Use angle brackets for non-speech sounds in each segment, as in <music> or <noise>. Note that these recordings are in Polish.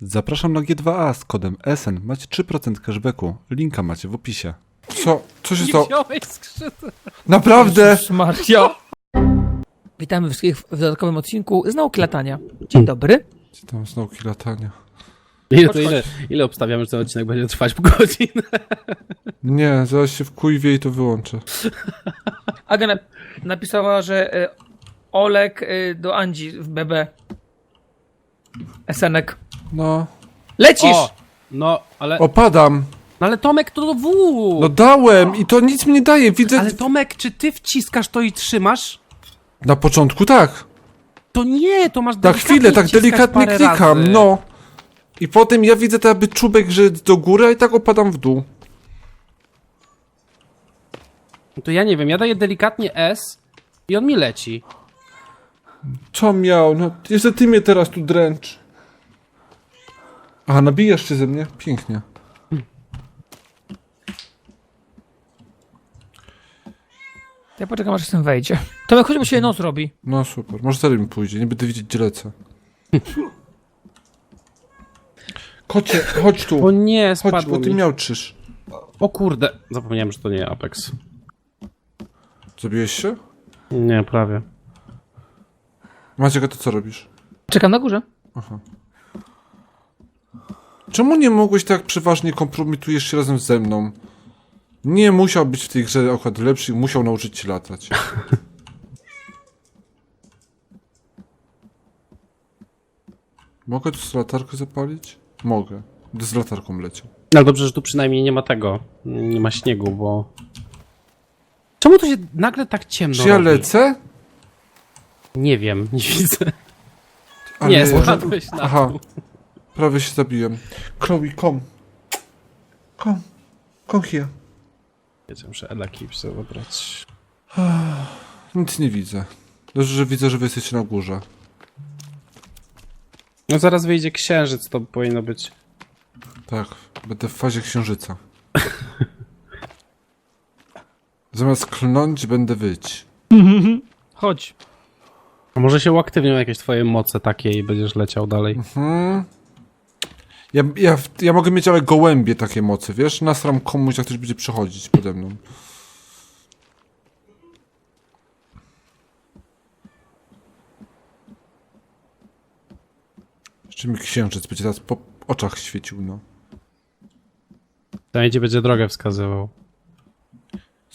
Zapraszam na G2A z kodem SN. Macie 3% cashbacku. Linka macie w opisie. Co? Co się Nie stało? wziąłeś skrzydeł. Naprawdę? Maria. Witamy wszystkich w dodatkowym odcinku z nauki latania. Dzień dobry. Gdzie tam są nauki latania? Ile, to ile, ile obstawiamy, że ten odcinek będzie trwać po godzinę? Nie, zaraz się wkujwie i to wyłączę. Aga na napisała, że e, Olek e, do Andzi w BB. Esenek. No. Lecisz! O, no, ale, Opadam. no ale Tomek to do W. No dałem i to nic mi nie daje. Widzę... ale Tomek, czy ty wciskasz to i trzymasz? Na początku tak. To nie, to masz Na chwilę, tak delikatnie parę klikam, razy. no. I potem ja widzę tak jakby czubek, że do góry, a i tak opadam w dół. No To ja nie wiem, ja daję delikatnie S i on mi leci. Co miał? No, jeszcze ty mnie teraz tu dręcz. A, nabijasz się ze mnie? Pięknie. Ja poczekam aż ten wejdzie. Tomek, chodź, bo się noc robi. No super. Może zaraz mi pójdzie, nie będę widzieć gdzie lecę. Kocie, chodź O tu. nie, Chodź, spadło bo ty mi. miałczysz. O kurde, zapomniałem, że to nie Apex. Zabiłeś się? Nie, prawie. Maciek, a ty co robisz? Czekam na górze. Czemu nie mogłeś tak przeważnie kompromitujesz się razem ze mną? Nie musiał być w tej grze akurat lepszy, musiał nauczyć się latać. <laughs> Mogę tu z latarkę zapalić? Mogę. Będę z latarką leciał. Ale dobrze, że tu przynajmniej nie ma tego. Nie ma śniegu, bo... Czemu to się nagle tak ciemno Czy ja robi? lecę? Nie wiem, nie widzę. Ale- Nie, spadłeś na Aha. dół. Prawie się zabiłem. Chloe, kom. Kom. Kom here. Wiecie, muszę Ela Kipsy wybrać. Nic nie widzę. Dobrze, że widzę, że wy jesteście na górze. No zaraz wyjdzie księżyc, to powinno być. Tak, będę w fazie księżyca. Zamiast klnąć, będę wyć. Chodź. A może się uaktywnią jakieś twoje moce takie i będziesz leciał dalej. Hmm. Ja, ja, ja mogę mieć ale gołębie takie mocy, wiesz? Nasram komuś, jak ktoś będzie przechodzić pode mną. Jeszcze mi księżyc będzie teraz po oczach świecił, no. Ci będzie drogę wskazywał.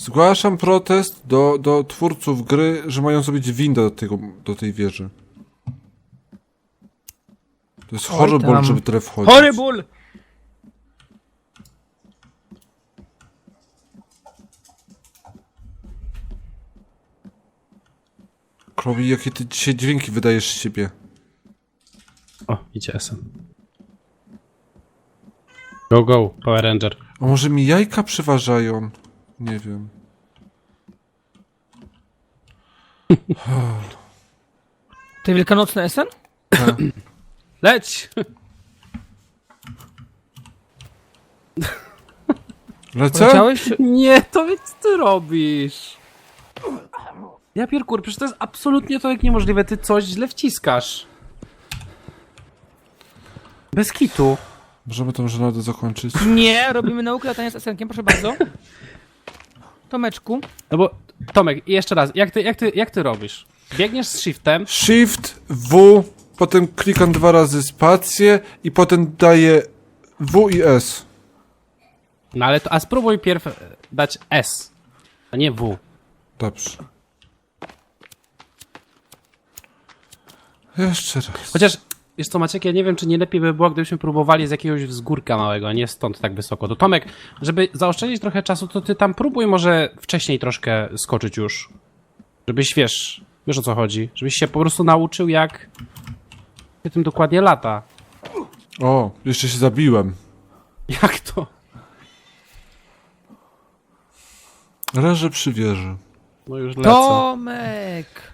Zgłaszam protest do, do twórców gry, że mają zrobić windę do, tego, do tej wieży. To jest Oj tam. żeby tyle wchodzić. Horrible! Chloe, jakie ty dzisiaj dźwięki wydajesz z siebie? O, idzie SM. Go, go, Power Ranger. A może mi jajka przeważają? Nie wiem. Ty wielkanocny Esen? Leć! Lecę? Poleciałeś? Nie, to co ty robisz? Ja pierkur, przecież to jest absolutnie to jak niemożliwe, ty coś źle wciskasz. Bez kitu. Możemy tą żenadę zakończyć? Nie, robimy naukę latania z Esenkiem, proszę bardzo. <laughs> Tomeczku. No bo, Tomek, jeszcze raz, jak ty, jak ty, jak ty robisz? Biegniesz z shiftem, Shift, W, potem klikam dwa razy spację i potem daję W i S. no ale to, a spróbuj pierw e, dać S, a nie W. Dobrze. Jeszcze raz. Chociaż, wiesz co Maciek, ja nie wiem, czy nie lepiej by było, gdybyśmy próbowali z jakiegoś wzgórka małego, a nie stąd tak wysoko. To Tomek, żeby zaoszczędzić trochę czasu, to ty tam próbuj może wcześniej troszkę skoczyć już. Żebyś, wiesz, wiesz o co chodzi. Żebyś się po prostu nauczył, jak się tym dokładnie lata. O, jeszcze się zabiłem. Jak to? Leżę przy wieży. No już lecę. Tomek!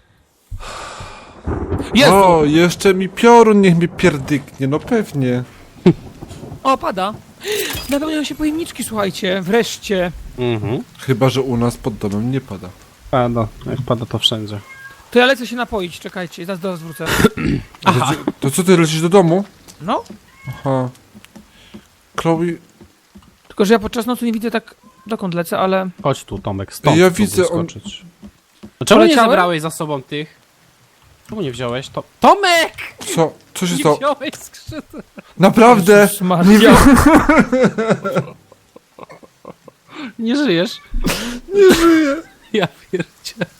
Jezu! O, jeszcze mi piorun niech mnie pierdyknie, no pewnie. O, pada. Napełniają się pojemniczki, słuchajcie, wreszcie. Mhm. Chyba, że u nas pod domem nie pada. Pada, jak pada to wszędzie. To ja lecę się napoić, czekajcie, zaraz do was wrócę. <clears throat> To, co- to co ty lecisz do domu? No, Aha. Chloe, Tylko, że ja podczas nocy nie widzę tak dokąd lecę, ale... Chodź tu, Tomek, stąd. Ja widzę, on- skoczyć. No czemu nie Poleciałem? zabrałeś za sobą tych? Czemu nie wziąłeś? To... Tomek! co? Co się Nie stało? wziąłeś skrzydeł. Naprawdę! Jezus Maria. Nie <laughs> Nie żyjesz? Nie żyję. Ja pierdzie.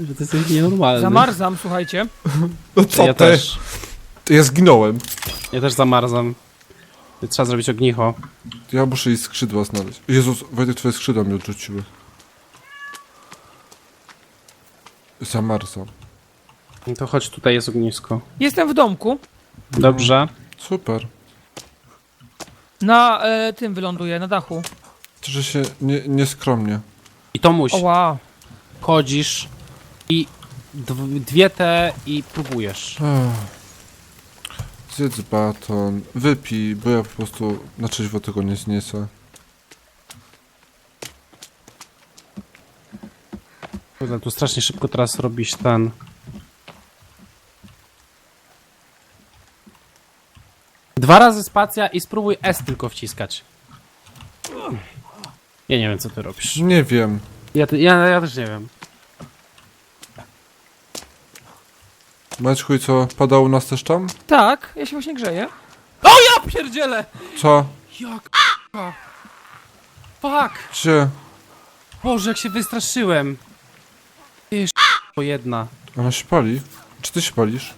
Że ty jesteś nienormalny. Zamarzam, słuchajcie. No co Ja ty? też. To Ja zginąłem. Ja też zamarzam. Trzeba zrobić ognicho. Ja muszę jej skrzydła znaleźć. Jezus, Wojtek, twoje skrzydła mnie odrzuciły. Zamarzam. No To chodź, tutaj jest ognisko. Jestem w domku. Dobrze. Super. Na e, tym wyląduję, na dachu. To, że się nie, nieskromnie. I Tomuś, O wow. chodzisz i dw- dwie te i próbujesz. Ech. Zjedz baton, wypij, bo ja po prostu na trzeźwo tego nie zniesę. Kurde, tu strasznie szybko teraz robisz ten. Dwa razy spacja i spróbuj S tylko wciskać. Ja nie wiem, co ty robisz. Nie wiem. Ja, te- ja, ja też nie wiem. Maćku, i co, padało nas też tam? Tak, ja się właśnie grzeję. Ja pierdzielę! Co? Jak Fuck! Gdzie? Boże, jak się wystraszyłem. Po jedna. Ona się pali? Czy ty się palisz?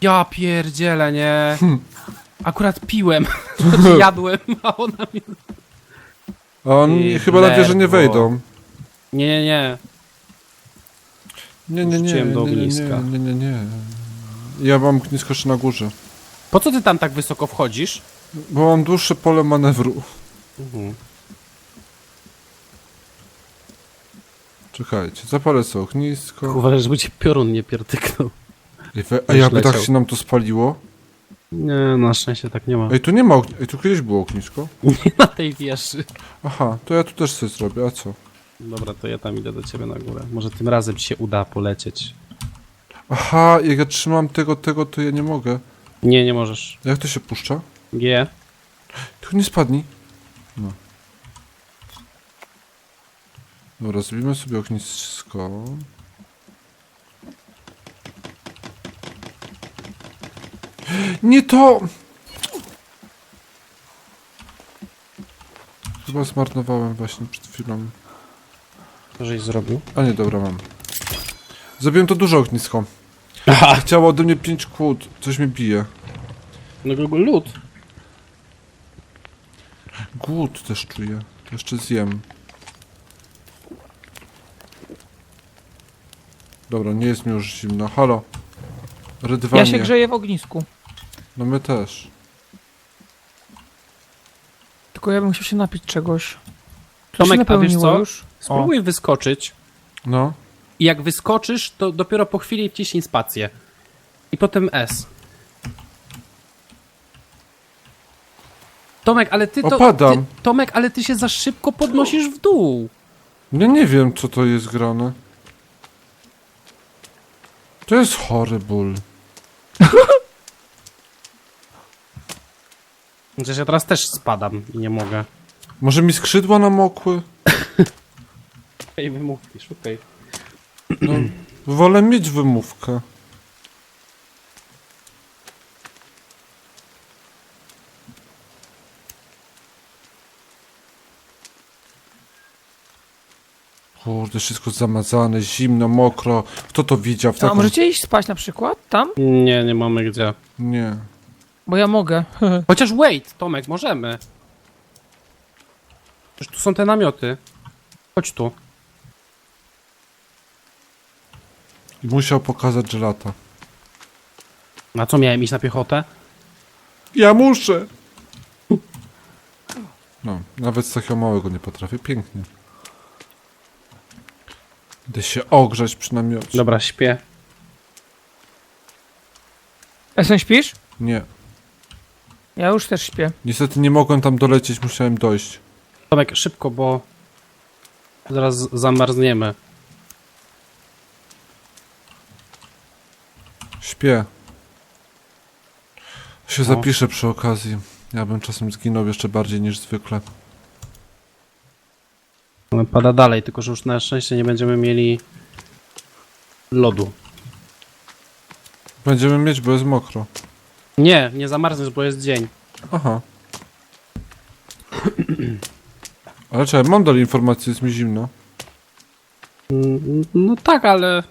Ja pierdzielę, nie. Hmm. Akurat piłem. <laughs> Znaczy jadłem, a ona mi... A oni Ty chyba na wieżę nie wejdą. Nie, nie, nie. Nie, nie, nie, Wrzuciłem nie, do nie, nie, nie, nie, nie. Ja mam ognisko jeszcze na górze. Po co ty tam tak wysoko wchodzisz? Bo mam dłuższe pole manewru. Mhm. Czekajcie, zapalę sobie ognisko. Uważaj, żeby cię piorun nie pierdyknął. Ej, we, a Już jakby tak leciał. się nam to spaliło? Nie, na szczęście tak nie ma. Ej, tu nie ma ogniska. Ej, tu kiedyś było ognisko. <laughs> Nie na tej wieży. Aha, to ja tu też coś zrobię, a co? Dobra, to ja tam idę do ciebie na górę. Może tym razem ci się uda polecieć. Aha, jak ja trzymam tego, tego, to ja nie mogę. Nie, nie możesz. Jak to się puszcza? G. Tylko nie spadnij. No. Dobra, zrobimy sobie ognisko. Nie to! Chyba zmarnowałem właśnie przed chwilą. Co żeś zrobił? A nie, dobra, mam. Zrobiłem to duże ognisko. Aha! Chciało ode mnie 5 kłód. Coś mnie bije. No go lód. Głód też czuję. To jeszcze zjem. Dobra, nie jest mi już zimno. Halo. Rydwanie. Ja się grzeję w ognisku. No my też. Tylko ja bym chciał się napić czegoś. To Tomek, się a wiesz co? już. Spróbuj wyskoczyć. No. I jak wyskoczysz, to dopiero po chwili wciśnij spację. I potem S. Tomek, ale ty to. Opadam. Ty, Tomek, ale ty się za szybko podnosisz w dół. Ja nie wiem, co to jest grane. To jest chory ból. Chociaż ja teraz też spadam i nie mogę. Może mi skrzydła namokły? <laughs> Ej, wymówki, szukaj. No, wolę mieć wymówkę. Kurde, wszystko zamazane, zimno, mokro. Kto to widział w A taką... możecie iść spać na przykład tam? Nie, nie mamy gdzie. Nie. Bo ja mogę. <laughs> Chociaż wait, Tomek, możemy. Przecież tu są te namioty. Chodź tu. Musiał pokazać, że lata. Na co miałem iść na piechotę? Ja muszę! No, nawet z takiego małego nie potrafię. Pięknie. Idę się ogrzać przy namiocie. Dobra, śpię. Esen śpisz? Nie. Ja już też śpię. Niestety nie mogłem tam dolecieć, musiałem dojść. Tomek, szybko, bo zaraz zamarzniemy. Śpię. Się zapiszę przy okazji. Ja bym czasem zginął jeszcze bardziej niż zwykle. Pada dalej, tylko że już na szczęście nie będziemy mieli lodu. Będziemy mieć, bo jest mokro. Nie, nie zamarzniesz, bo jest dzień. Aha. Ale czekaj, mam dalej informację, jest mi zimno. Mm, No tak, ale...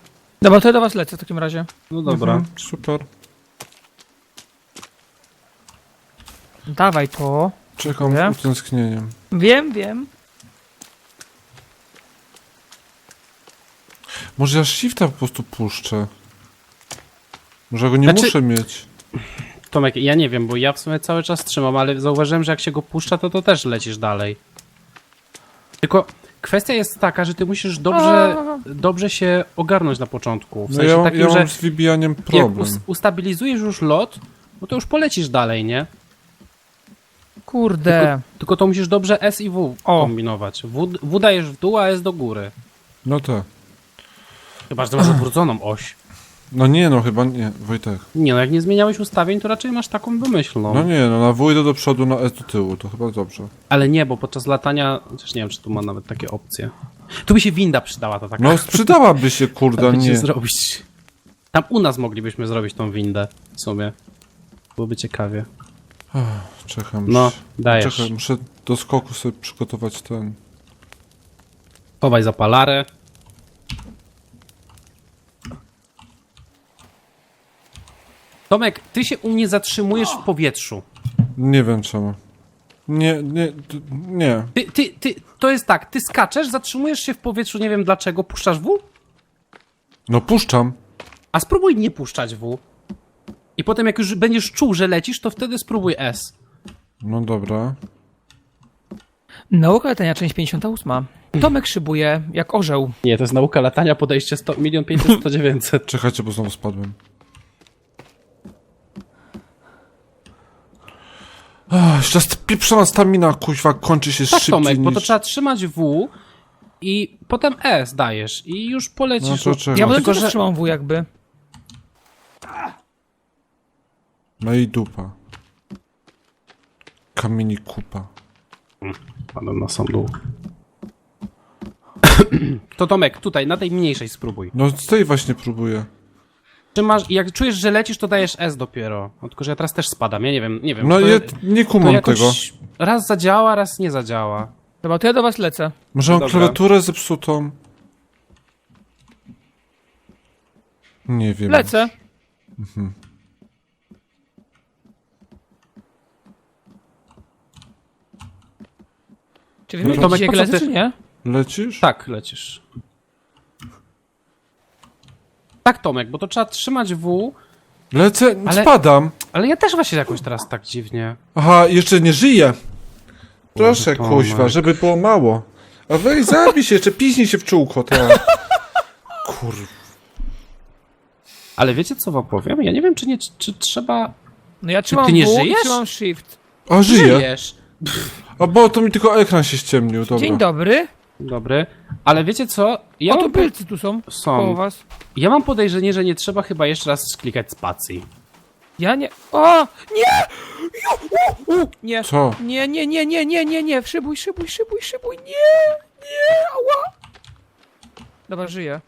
Dobra, to ja do was lecę w takim razie. No dobra. Mhm, super. Dawaj to. Czekam z utęsknieniem. Wiem, wiem. Może ja shifta po prostu puszczę. Może ja go nie Znaczy- muszę mieć. Tomek, ja nie wiem, bo ja w sumie cały czas trzymam, ale zauważyłem, że jak się go puszcza, to to też lecisz dalej. Tylko kwestia jest taka, że ty musisz dobrze, dobrze się ogarnąć na początku. W No sensie ja, takim, ja że mam z wybijaniem jak problem. us ustabilizujesz już lot, no to już polecisz dalej, nie? Kurde. Tylko to musisz dobrze S i W O. kombinować. W, w dajesz w dół, a S do góry. No tak. Chyba, że masz odwróconą oś. No nie, no chyba nie, Wojtek. Nie no, jak nie zmieniałeś ustawień, to raczej masz taką domyślną. No nie, no na W idę do przodu, na S do tyłu, to chyba dobrze. Ale nie, bo podczas latania, chociaż nie wiem, czy tu ma nawet takie opcje. Tu by się winda przydała, to taka. No sprzedałaby się, kurde, <laughs> Wiecie, nie. zrobić. Tam u nas moglibyśmy zrobić tą windę w sumie. Byłoby ciekawie. Czekam. No, dajesz. Czekaj, muszę do skoku sobie przygotować ten. Chowaj zapalarę. Tomek, ty się u mnie zatrzymujesz w powietrzu. Nie wiem czemu. Nie, nie, d- nie. Ty, ty, ty, to jest tak, ty skaczesz, zatrzymujesz się w powietrzu, nie wiem dlaczego, puszczasz W, No puszczam. a spróbuj nie puszczać W. I potem jak już będziesz czuł, że lecisz, to wtedy spróbuj S. No dobra. Nauka latania, część 58. Tomek szybuje jak orzeł. Nie, to jest nauka latania, podejście 100, milion 500, 100, 900. Czekajcie, bo znowu spadłem. Jeszcze pieprzona stamina, kuźwa, kończy się Tak, szybciej Tomek, bo to niż... trzeba trzymać W i potem S dajesz i już No polecisz. to czekaj. Ja bym tylko, że- trzymam W jakby. No i dupa. Kamieni kupa. Padłem na sam dół. To Tomek, tutaj, na tej mniejszej spróbuj. No z tej właśnie próbuję. Trzymasz, jak czujesz, że lecisz, to dajesz S dopiero. No, tylko, że ja teraz też spadam, ja nie wiem, nie wiem. No to, ja nie to kumam jakoś tego. raz zadziała, raz nie zadziała. Dobra, to ja do was lecę. Może mam Dobra. klawiaturę zepsutą? Nie wiem. Lecę. Czy wy No, wiecie, Tomek, jak po co lecę, ty- czy nie? Lecisz? Tak, lecisz. Tak, Tomek, bo to trzeba trzymać W, Lecę, Ale- spadam. ale ja też właśnie jakoś teraz tak dziwnie. Aha, jeszcze nie żyję. Proszę, Boże, kuźwa, żeby było mało. A weź zabij się, jeszcze piźnij się w czółko, tak. Kur... Ale wiecie co wam powiem? Ja nie wiem, czy nie, czy trzeba... No ja trzymam ty nie W i żyjesz? trzymam Shift. A żyję. Żyjesz. A bo to mi tylko ekran się ściemnił, dobra. Dzień dobry. Dobry. Ale wiecie co? Ja O, tu mam, po... bylcy tu są. Koło są. was. ja mam podejrzenie, że nie trzeba chyba jeszcze raz klikać spacji. Ja nie... O! Nie! Ju, u, u, nie. Co? Nie, nie, nie, nie, nie, nie, nie. Szybuj, szybuj, szybuj, szybuj. Nie! Nie! Ała! Dobra, żyję.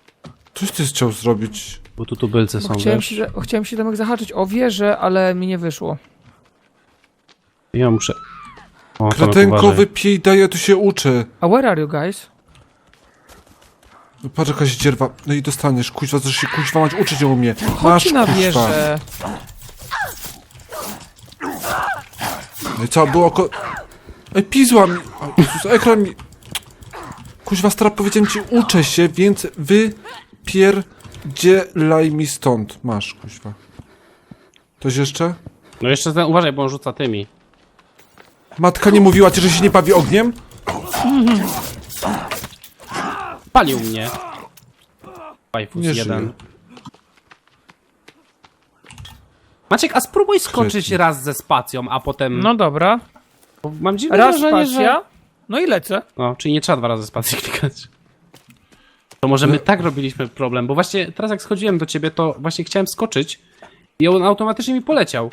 Coś ty chciał zrobić. Bo tu tubylce Bo są, chciałem, wiesz? się, za- chciałem się Tomek zahaczyć o wieżę, ale mi nie wyszło. Ja muszę... O, uważaj. piej daje, tu się uczy. A where are you guys? No Patrz jakaś dzierwa. No i dostaniesz, kuźwa, coś się kuźwa mać uczyć nie umie. Masz, Chodź na kuźwa. wieżę. No i co, było oko... Ej, pizła mi... O, Jezus, ekran mi... Kuźwa, stara, powiedziałem ci, uczę się, więc wypierdzielaj mi stąd. Masz, kuźwa. Coś jeszcze? No jeszcze ten, uważaj, bo on rzuca tymi. Matka nie mówiła ci, że się nie bawi ogniem? Palił mnie. Fajfus Nie jeden. żyje. Maciek, a spróbuj skoczyć raz ze spacją, a potem... No dobra. Bo Mam dziwne Raz wrażenie, spacja. że... No i lecę. No, czyli nie trzeba dwa razy spacji klikać. To może my tak robiliśmy problem, bo właśnie teraz jak schodziłem do ciebie, to właśnie chciałem skoczyć i on automatycznie mi poleciał.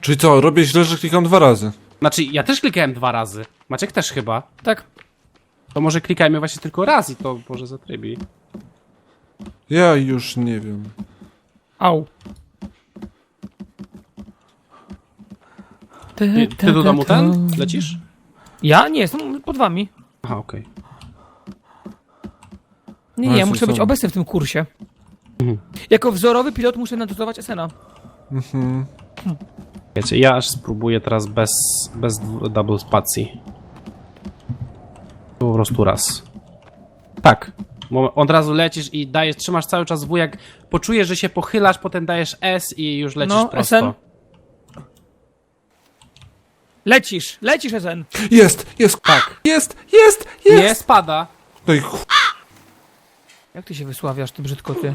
Czyli co, robię źle, że klikam dwa razy. Znaczy, ja też klikałem dwa razy. Maciek też chyba. Tak. To może klikajmy właśnie tylko raz i to może zatrybi. Ja już nie wiem. Au. Ty, ty do domu ten? Lecisz? Ja? Nie, jestem pod wami. Aha, okej. Nie, No, nie, ja jestem muszę być sam. obecny w tym kursie. Mhm. Jako wzorowy pilot muszę nadotować Esena. Mhm. Wiecie, ja aż spróbuję teraz bez, bez double spacji. Po prostu raz. Tak. Od razu lecisz i dajesz, trzymasz cały czas W, jak poczujesz, że się pochylasz, potem dajesz S i już lecisz No, prosto. SN. Lecisz, lecisz Esen. Jest, jest, Tak. jest, jest, jest! Nie spada. No i ch... Jak ty się wysławiasz, ty brzydko ty?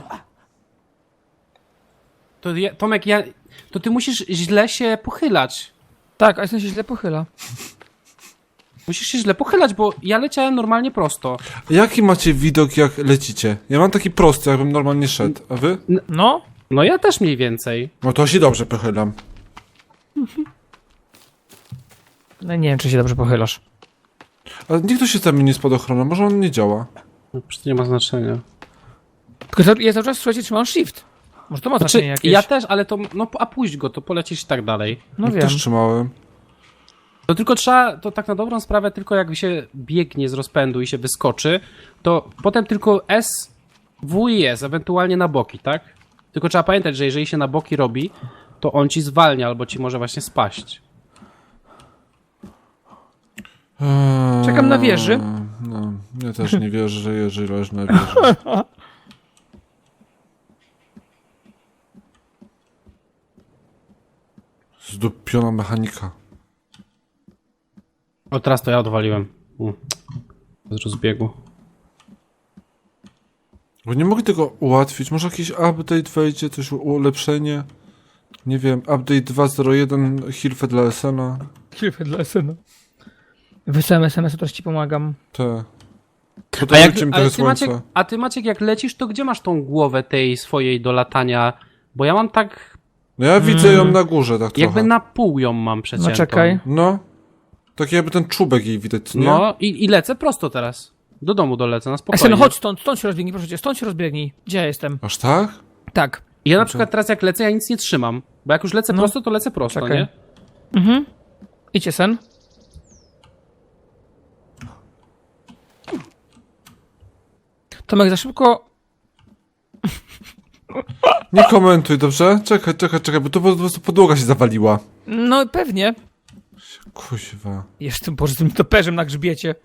To ja, Tomek, ja, to ty musisz źle się pochylać. Tak, a się źle pochyla. Musisz się źle pochylać, bo ja leciałem normalnie prosto. Jaki macie widok, jak lecicie? Ja mam taki prosty, jakbym normalnie szedł. A wy? No, No ja też mniej więcej. No to się dobrze pochylam. no nie wiem, czy się dobrze pochylasz. Ale niech to się zamieni nie spadochronem, może on nie działa. No, przecież to nie ma znaczenia. Tylko za- ja cały czas, słuchajcie, trzymam shift. Może to ma Znaczy, znaczenie jakieś. ja też, ale to, no a puść go, to polecisz i tak dalej. No Ja wiem. Też trzymałem. To tylko trzeba, to tak na dobrą sprawę, tylko jak się biegnie z rozpędu i się wyskoczy, to potem tylko S, W i S, ewentualnie na boki, tak? Tylko trzeba pamiętać, że jeżeli się na boki robi, to on ci zwalnia albo ci może właśnie spaść. Eee, Czekam na wieży. No, ja też nie wierzę, że Jerzy leży na wieży. <laughs> Zdupiona mechanika. O, teraz to ja odwaliłem. Z rozbiegu. Bo nie mogę tego ułatwić. Może jakiś update wejdzie, coś ulepszenie? Nie wiem, update 2.01 Hilfe dla SN-a. Chwilę dla Esena. Wysłałem SMS-u, teraz ci pomagam. Te. A, jak, mi a, trochę ty słońca. Maciek, a ty Maciek, jak lecisz, to gdzie masz tą głowę tej swojej do latania? Bo ja mam tak, No ja widzę ją na górze, tak trochę. jakby na pół ją mam przeciętą. No czekaj. No. Tak jakby ten czubek jej widać, nie? No i, i lecę prosto teraz. Do domu dolecę, na spokojnie. Esen, chodź stąd, stąd się rozbiegnij, proszę cię, stąd się rozbiegnij. Gdzie ja jestem? Aż tak? Tak. I Ja na przykład teraz jak lecę, ja nic nie trzymam. Bo jak już lecę No. prosto, to lecę prosto, Czekaj. nie? Mhm. Idź Esen. Tomek, za szybko... <laughs> Nie komentuj, dobrze? Czekaj, czekaj, czekaj, bo to po prostu podłoga się zawaliła. No pewnie. Kuźwa. Jeszcze Boże, z tym toperzem na grzbiecie.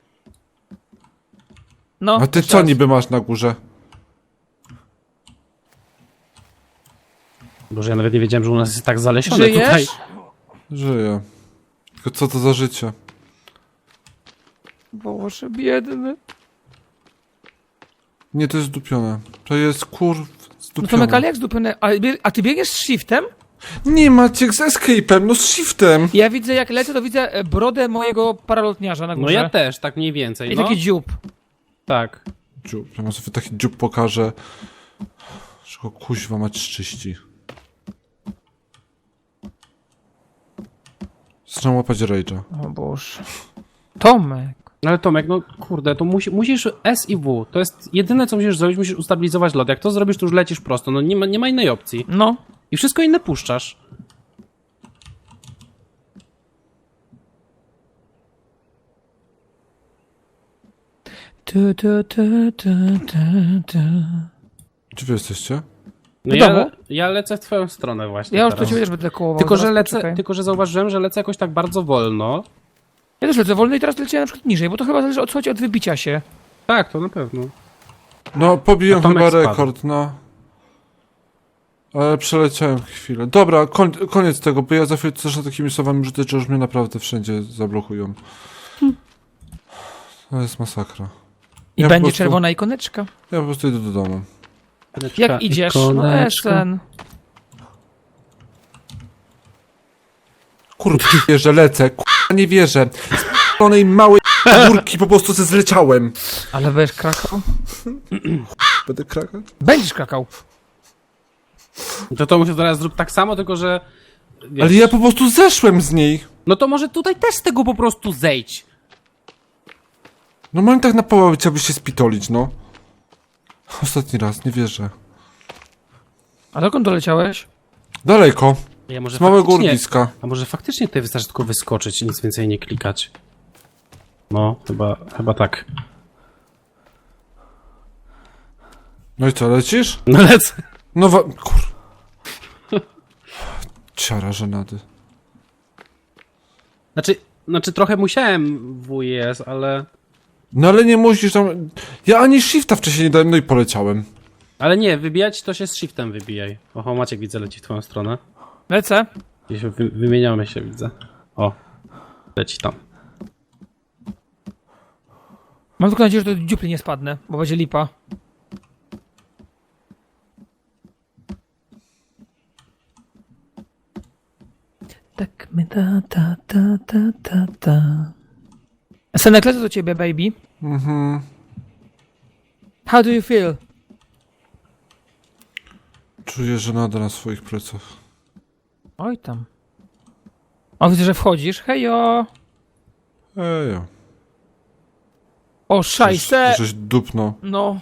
No. A ty co raz. niby masz na górze? Boże, ja nawet nie wiedziałem, że u nas jest tak zalesione Żyjesz? tutaj. Żyję. Tylko co to za życie? Boże, biedny. Nie, to jest zdupione. To jest kur... No Zdupione. Tomek, ale jak? A, bie- a ty biegniesz z shiftem? Nie, Maciek, z escape'em, no z shiftem. Ja widzę, jak lecę, to widzę e, brodę mojego paralotniarza na górze. No ja też, tak mniej więcej, I no. taki dziób. Tak. Dziób, ja sobie taki dziób pokażę. Że go kuźwa mać szczyści. Zaczynam łapać rage'a. O Boże. Tomek. No Ale Tomek, no kurde, to musi, musisz S i W. To jest jedyne, co musisz zrobić, musisz ustabilizować lot. Jak to zrobisz, to już lecisz prosto. No nie ma, nie ma innej opcji. No. I wszystko inne puszczasz. Tu, tu, tu, tu, tu, tu. Gdzie wy jesteście? No W ja, domu? ja lecę w twoją stronę właśnie Ja już to teraz. ciebie też będę kołował. Tylko że, lecę, tylko, że zauważyłem, że lecę jakoś tak bardzo wolno. Ja też lecę wolno i teraz leciałem na przykład niżej, bo to chyba zależy od, słuchajcie, od wybicia się. Tak, to na pewno. No, pobiłem A Tomek chyba spadł. rekord, no. Ale przeleciałem chwilę. Dobra, koń, koniec tego, bo ja za chwilę też takimi słowami rzucę, że już mnie naprawdę wszędzie zablokują. To jest masakra. I Ja po będzie prostu- czerwona ikoneczka. Ja po prostu idę do domu. Jak idziesz? No Ikoneczka. Esen. Kurde, <laughs> wierzę, lecę. Nie wierzę. Z onej małej górki po prostu ze zleciałem. Ale będziesz krakał? Będę krakać? Będziesz krakał. To to muszę teraz zrób tak samo, tylko że wiesz, Ale ja po prostu zeszłem z niej. No to może tutaj też z tego po prostu zejdź. Normalnie tak na połowę chciałbyś się spitolić, no. Ostatni raz, nie wierzę. A dokąd doleciałeś? Daleko, Ja może z małego faktycznie- urwiska. A może faktycznie tutaj wystarczy tylko wyskoczyć i nic więcej nie klikać? No, chyba, chyba tak. No i co, lecisz? No lecę. No wa... Kur... Ciara żenady. Znaczy, znaczy trochę musiałem WS, ale... No ale nie musisz tam... Ja ani shifta wcześniej nie dałem, no i poleciałem. Ale nie, wybijać to się z shiftem wybijaj. Oho, Maciek widzę leci w twoją stronę. Lecę. Gdzieś wy, wymieniamy się, widzę. O, leci tam. Mam tylko nadzieję, że do dziupli nie spadnę, bo będzie lipa. Tak my ta ta ta ta ta ta. Senek, lecę do ciebie, baby. Mhm. How do you feel? Czuję żenadę na swoich plecach. Oj tam. O, widzę, że wchodzisz. Hejo. Ejo. O, szajse. żeś dupno. No.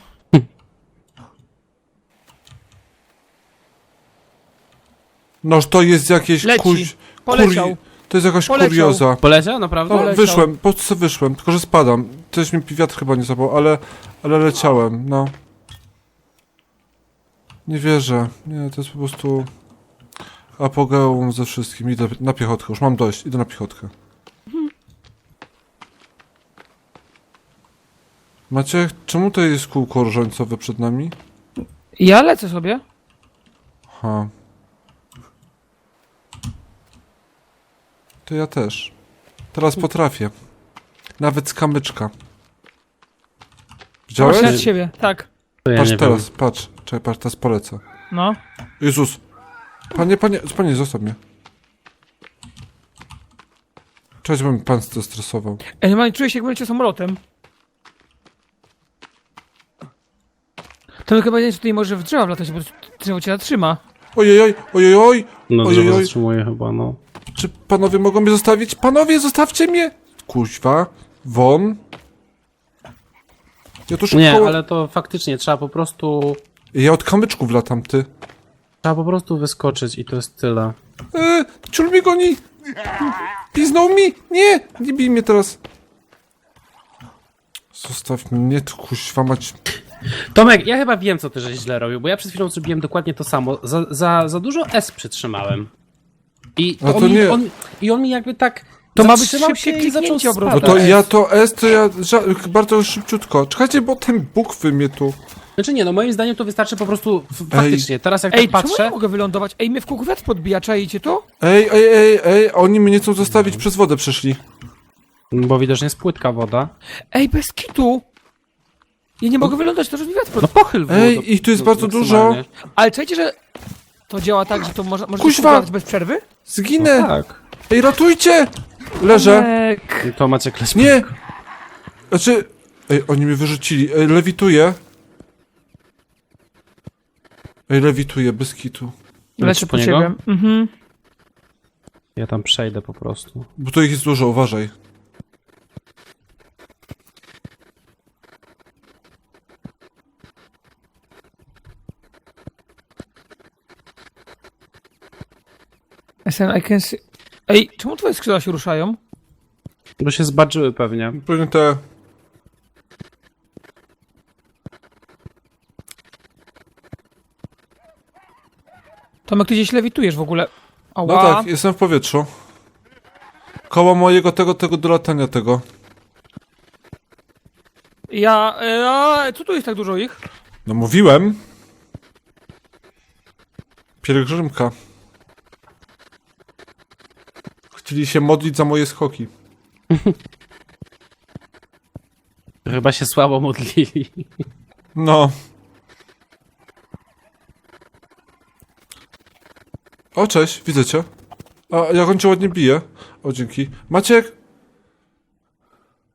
Noż to jest jakieś Leci. kuś... Poleciał. Kuri... To jest jakaś Poleciał. kurioza. Poleciał, naprawdę? No, Poleciał. wyszłem, po prostu sobie wyszłem, tylko że spadam. Też mi wiatr chyba nie zapał, ale, ale leciałem, no. Nie wierzę. Nie, to jest po prostu apogeum ze wszystkim. Idę na piechotkę, już mam dość, idę na piechotkę. Macie, czemu to jest kółko różańcowe przed nami? Ja lecę sobie. Ha. To ja też. Teraz potrafię. Nawet z kamyczka. Widziałeś? Patrzę nad siebie. Tak. To ja Patrz nie teraz, patrz. Czekaj, patrz, teraz polecę. No. Jezus. Panie, panie, panie, zostaw mnie. Cześć, bo mi pan zestresował. Ej, normalnie czuję się, jakbym leciał samolotem. To chyba nie wiem, czy tutaj może w drzewa wlatać, bo drzewo cię zatrzyma. Ojej, ojej. No Ojej, drzewo oj. zatrzymuje chyba, no. Czy panowie mogą mnie zostawić? Panowie, zostawcie mnie! Kuźwa. Won. Ja tu szybko... Nie, ale to faktycznie trzeba po prostu... Ja od kamyczków latam, ty. Trzeba po prostu wyskoczyć i to jest tyle. Eee, ciul mnie goni! Piznął mi! Nie! Nie bij mnie teraz! Zostaw mnie, tu kuźwa mać. Tomek, ja chyba wiem, co ty żeś źle robił, bo ja przed chwilą zrobiłem dokładnie to samo. Za, za, za dużo S przytrzymałem. I to, to on, mi, nie. on, I on mi jakby tak. To ma być zatrzymał szybkie się i zaczął kliknięcie. No to ja to S, to ja ża- bardzo szybciutko. Czekajcie, bo ten bukwy mnie tu... Znaczy nie, no moim zdaniem to wystarczy po prostu w, faktycznie. Teraz jak Ej, tak czemu ja patrzę. mogę wylądować? Ej, mnie w kółku wiatr podbija, czaicie to? Ej, ej, ej, ej, oni mnie nie chcą zostawić, przez wodę przeszli. Bo widocznie jest płytka woda. Ej, bez kitu! Ja nie mogę wylądować, to już mi wiatr No pod... pochyl w Ej, ich tu jest do- bardzo maksymalnie. Ale czajcie, że to działa tak, że to można, można Kuźwa! bez przerwy? Zginę! Tak. Ej, ratujcie! Leżę. Tomek. To macie kleć. Nie! Znaczy... Ej, oni mnie wyrzucili. Ej, lewituję. Ej, lewituję, bez kitu. Lecę po ciebie. niego? Mhm. Ja tam przejdę po prostu. Bo tu ich jest dużo, uważaj. SN, I can see... Ej, czemu twoje skrzydła się ruszają? Bo się zbadżyły pewnie. Pewnie te... Tomek, ty gdzieś lewitujesz w ogóle. Ała. No tak, jestem w powietrzu. Koło mojego tego, tego do latania tego. Ja... E, a, co tu jest tak dużo ich? No mówiłem. Pielgrzymka. Chcieli się modlić za moje skoki. Chyba się słabo modlili. No. O, cześć, widzę cię. A jak on cię ładnie bije. O, dzięki. Maciek,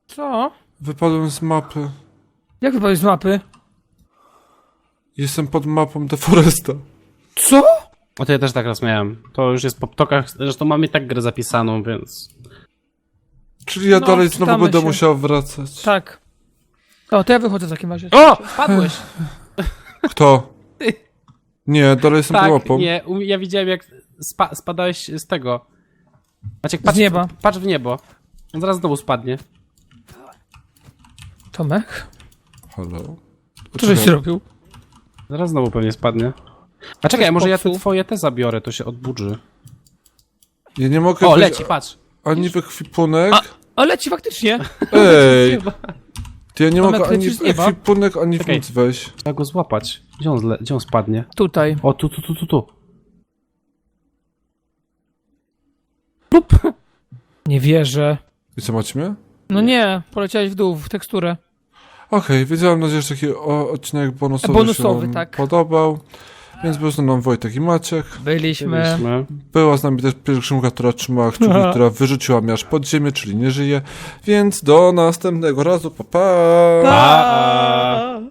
Co? wypadłem z mapy. Jak wypadłeś z mapy? Jestem pod mapą Deforesta. Co? O to ja też tak raz miałem. To już jest po ptokach, zresztą mamy i tak grę zapisaną, więc... Czyli ja No, dalej znowu czytamy będę się. musiał wracać. Tak. O, to ja wychodzę w takim razie. O! Spadłeś! Kto? Nie, dalej jestem tak, łapą. nie, ja widziałem jak spa spadałeś z tego. Maciek, patrz, Z nieba. patrz w niebo. On zaraz znowu spadnie. Tomek? Halo? Co żeś Czekaj. zrobił? Zaraz znowu pewnie spadnie. A czekaj, może ja te popsuł. twoje te zabiorę, to się odburzy. Ja nie mogę O, być leci, patrz. ani w ekwipunek. O, leci faktycznie. <laughs> Ej! <laughs> Ty ja nie Tomek, mogę ani lecisz w z nieba? ekwipunek, ani w Czekaj. nic wejść. Trzeba go złapać. Gdzie on, zle- gdzie on spadnie? Tutaj. O, tu, tu, tu, tu, tu. <laughs> Nie wierzę. I co, macie mnie? No nie, poleciałeś w dół, w teksturę. Okej, więc mam nadzieję, że taki odcinek bonusowy, Bonusowy, się tak. podobał. Więc był ze mną Wojtek i Maciek. Byliśmy. Byliśmy. Była z nami też pielgrzymka, która trzymała kciuki, <laughs> która wyrzuciła mnie aż pod ziemię, czyli nie żyje. Więc do następnego razu, pa pa! Pa!